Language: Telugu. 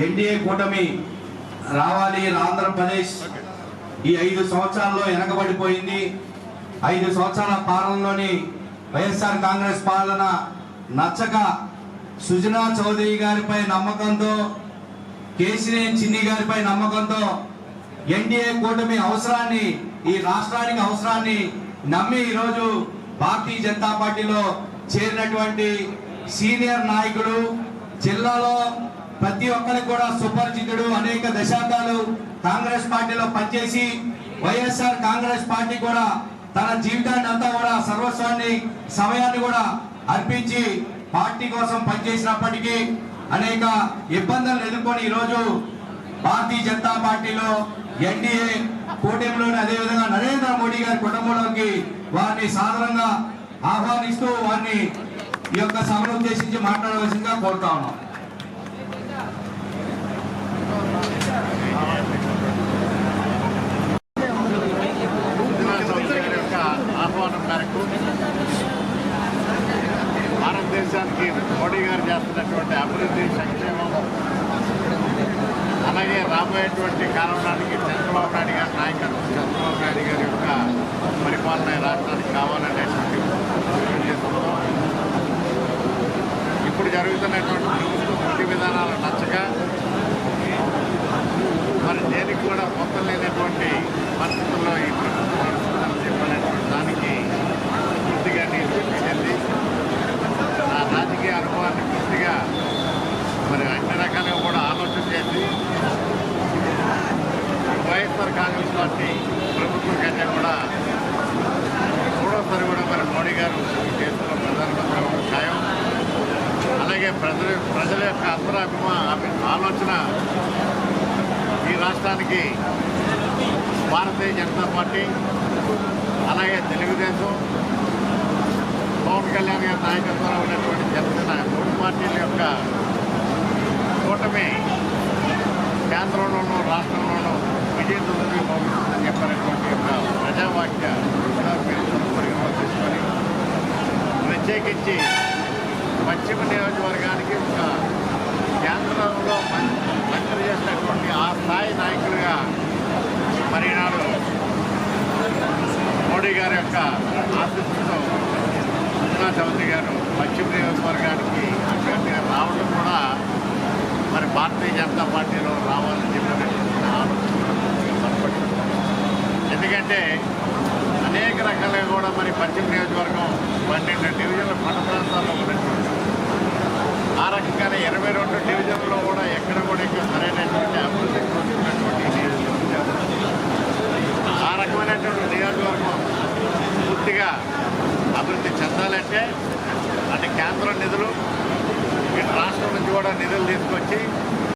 ఎన్డీఏ కూటమి రావాలి ఆంధ్రప్రదేశ్ ఈ ఐదు సంవత్సరాల్లో వెనకబడిపోయింది. ఐదు సంవత్సరాల పాలనలోని వైఎస్ఆర్ కాంగ్రెస్ పాలన నచ్చక సుజనా చౌదరి గారిపై నమ్మకంతో కేసినేని చిన్ని గారిపై నమ్మకంతో ఎన్డీఏ కూటమి అవసరాన్ని ఈ రాష్ట్రానికి అవసరాన్ని నమ్మి ఈరోజు భారతీయ జనతా పార్టీలో చేరినటువంటి సీనియర్ నాయకుడు జిల్లాలో ప్రతి ఒక్కరికి కూడా సుపరిచితుడు అనేక దశాబ్దాలు కాంగ్రెస్ పార్టీలో పనిచేసి వైఎస్ఆర్ కాంగ్రెస్ పార్టీ కూడా తన జీవితాన్ని అంతా కూడా సర్వస్వాన్ని సమయాన్ని కూడా అర్పించి పార్టీ కోసం పనిచేసినప్పటికీ అనేక ఇబ్బందులను ఎదుర్కొని ఈరోజు భారతీయ జనతా పార్టీలో ఎన్డీఏ కూటమిలోని అదేవిధంగా నరేంద్ర మోడీ గారి కుటుంబంలోకి వారిని సాధారణంగా ఆహ్వానిస్తూ వారిని ఈ యొక్క సభను ఉద్దేశించి మాట్లాడవలసిందిగా కోరుతా ఉన్నాం సుజనా చౌదరి గారి యొక్క ఆహ్వానం మేరకు భారతదేశానికి మోడీ గారు చేస్తున్నటువంటి అభివృద్ధి సంక్షేమం అలాగే రాబోయేటువంటి కాలంలోనికి చంద్రబాబు నాయుడు గారి నాయకత్వం చంద్రబాబు నాయుడు గారి యొక్క పరిపాలన రాష్ట్రానికి కావాలనేటువంటి ఇప్పుడు జరుగుతున్నటువంటి ప్రభుత్వ విధి విధానాలు నచ్చక కూడా మొత్తం లేనటువంటి పరిస్థితుల్లో ఈ ప్రభుత్వం నడుస్తుందని చెప్పినటువంటి దానికి పూర్తిగా నేను చెంది నా రాజకీయ అనుభవాన్ని పూర్తిగా మరి అన్ని రకాలుగా కూడా ఆలోచన చేసి వైఎస్ఆర్ కాంగ్రెస్ పార్టీ ప్రభుత్వం కంటే కూడా మూడోసారి కూడా మరి మోడీ గారు చేస్తున్న దేశంలో ప్రధానమంత్రి అవ్వడం ఖాయం. అలాగే ప్రజల ప్రజల యొక్క అంతరాభిమా ఆలోచన ఈ రాష్ట్రానికి భారతీయ జనతా పార్టీ అలాగే తెలుగుదేశం పవన్ కళ్యాణ్ గారి నాయకత్వంలో ఉన్నటువంటి జనసేన మూడు పార్టీల యొక్క కూటమి కేంద్రంలోనూ రాష్ట్రంలోనూ విజయదుందుని భవిస్తుందని చెప్పినటువంటి యొక్క ప్రజావాక్య పరిగణలో ప్రత్యేకించి పశ్చిమ నియోజకవర్గానికి ఒక కేంద్రంలో మంత్రి చేసినటువంటి ఆ స్థాయి నాయకులుగా మరి మోడీ గారి యొక్క ఆశీస్సుతో సుజనా చౌదరి గారు పశ్చిమ నియోజకవర్గానికి అభ్యర్థిగా రావడం కూడా మరి భారతీయ జనతా పార్టీలో రావాలని చెప్పినటువంటి ఆలోచన ఎందుకంటే అనేక రకాలుగా కూడా మరి పశ్చిమ నియోజకవర్గం పన్నెండు డివిజన్ల పంట ప్రాంతాల్లో ఉన్నటువంటి ఆ రకంగానే ఇరవై రెండు డివిజన్లో కూడా ఎక్కడ కూడా ఇంకా సరైనటువంటి అభివృద్ధి పొందుతున్నటువంటి నియోజకవర్గం ఆ రకమైనటువంటి నియోజకవర్గం పూర్తిగా అభివృద్ధి చెందాలంటే అటు కేంద్రం నిధులు ఇటు రాష్ట్రం నుంచి కూడా నిధులు తీసుకొచ్చి